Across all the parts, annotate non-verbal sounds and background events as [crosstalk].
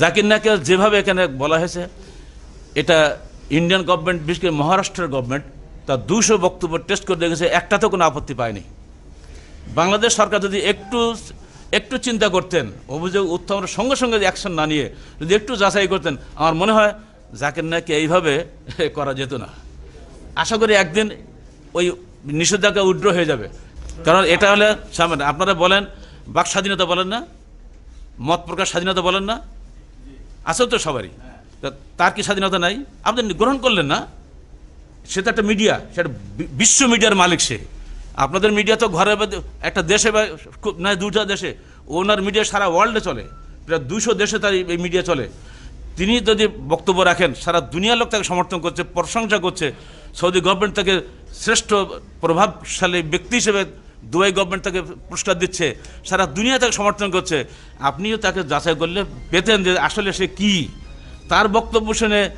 জাকির নাকে যেভাবে এখানে বলা হয়েছে, এটা ইন্ডিয়ান গভর্নমেন্ট বিশেষ করে মহারাষ্ট্রের গভর্নমেন্ট তার দুশো বক্তব্য টেস্ট করে দেখেছে, একটাতেও কোনো আপত্তি পায়নি। বাংলাদেশ সরকার যদি একটু একটু চিন্তা করতেন, অভিযোগ উত্থাপনের সঙ্গে সঙ্গে অ্যাকশন না নিয়ে যদি একটু যাচাই করতেন, আমার মনে হয় জাকির নাকি এইভাবে [laughs] করা যেত না। আশা করি একদিন ওই নিষেধাজ্ঞা উড্র হয়ে যাবে। কারণ এটা হলে সামনে আপনারা বলেন, বাক স্বাধীনতা বলেন না, মত প্রকাশ স্বাধীনতা বলেন না আছে তো সবারই। তার কি স্বাধীনতা নাই? আপনি গ্রহণ করলেন না। সে তো একটা মিডিয়া সেটা বিশ্ব মিডিয়ার মালিক সে। আপনাদের মিডিয়া তো ঘরে একটা দেশে বা নয় দুটা দেশে। ওনার মিডিয়া সারা ওয়ার্ল্ডে চলে। প্রায় দুশো দেশে তার এই মিডিয়া চলে। তিনি যদি বক্তব্য রাখেন, সারা দুনিয়ার লোক তাকে সমর্থন করছে, প্রশংসা করছে। সৌদি গভর্নমেন্ট তাকে শ্রেষ্ঠ প্রভাবশালী ব্যক্তি হিসেবে দুবাই গভর্নমেন্ট তাকে পুরস্কার দিচ্ছে, সারা দুনিয়া তাকে সমর্থন করছে। আপনিও তাকে যাচাই করলে পেতেন যে আসলে সে কি। তার বক্তব্য শুনে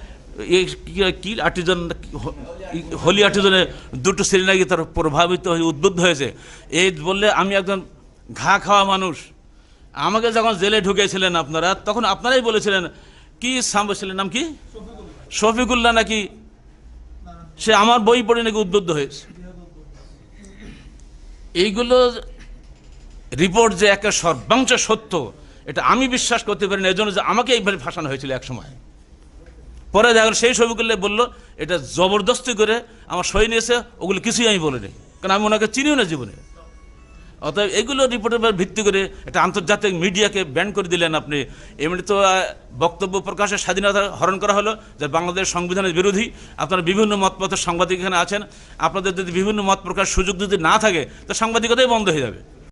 কি- আর্টিজন হোলি আর্টিজনে দুটো শ্রেণি নাকি তার প্রভাবিত হয়ে, উদ্বুদ্ধ হয়েছে। এই বললে আমি একজন ঘা খাওয়া মানুষ। আমাকে যখন জেলে ঢুকেছিলেন আপনারা, তখন আপনারাই বলেছিলেন, কি ছিলেন নাম কি? শফিকুল্লাহ নাকি? সে আমার বই পড়ে নাকি উদ্বুদ্ধ হয়েছে। এইগুলো রিপোর্ট যে একটা সর্বাংশ সত্য, এটা আমি বিশ্বাস করতে পারি না, এজন্য যে আমাকে এইভাবে ফাঁসানো হয়েছিল এক সময়। পরে দেখা সেই ছবিগুলো বলল, এটা জবরদস্তি করে আমার সই নিয়েছে, ওগুলো কিছুই আমি বলিনি। কারণ আমি ওনাকে চিনিও না জীবনে। অতএব এগুলো রিপোর্টের উপর ভিত্তি করে একটা আন্তর্জাতিক মিডিয়াকে ব্যান করে দিলেন আপনি। এমনি তো বক্তব্য প্রকাশের স্বাধীনতা হরণ করা হলো যে বাংলাদেশ সংবিধানের বিরোধী। আপনারা বিভিন্ন মতপথের সাংবাদিক এখানে আছেন। আপনাদের যদি বিভিন্ন মত প্রকাশ সুযোগ যদি না থাকে, তো সাংবাদিকতাই বন্ধ হয়ে যাবে।